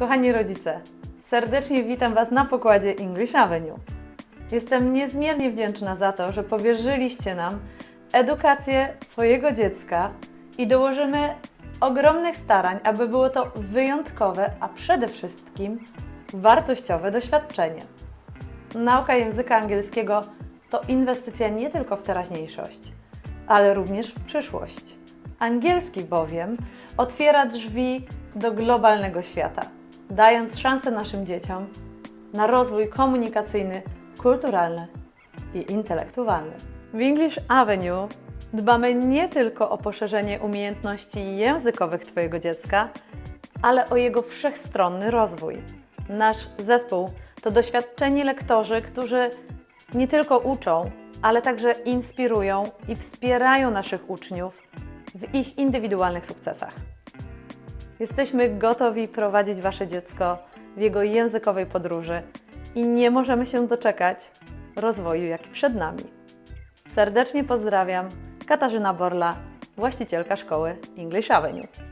Kochani rodzice, serdecznie witam Was na pokładzie English Avenue. Jestem niezmiernie wdzięczna za to, że powierzyliście nam edukację swojego dziecka i dołożymy ogromnych starań, aby było to wyjątkowe, a przede wszystkim wartościowe doświadczenie. Nauka języka angielskiego to inwestycja nie tylko w teraźniejszość, ale również w przyszłość. Angielski bowiem otwiera drzwi do globalnego świata, dając szansę naszym dzieciom na rozwój komunikacyjny, kulturalny i intelektualny. W English Avenue dbamy nie tylko o poszerzenie umiejętności językowych Twojego dziecka, ale o jego wszechstronny rozwój. Nasz zespół to doświadczeni lektorzy, którzy nie tylko uczą, ale także inspirują i wspierają naszych uczniów w ich indywidualnych sukcesach. Jesteśmy gotowi prowadzić Wasze dziecko w jego językowej podróży i nie możemy się doczekać rozwoju, jaki przed nami. Serdecznie pozdrawiam, Katarzyna Borla, właścicielka szkoły English Avenue.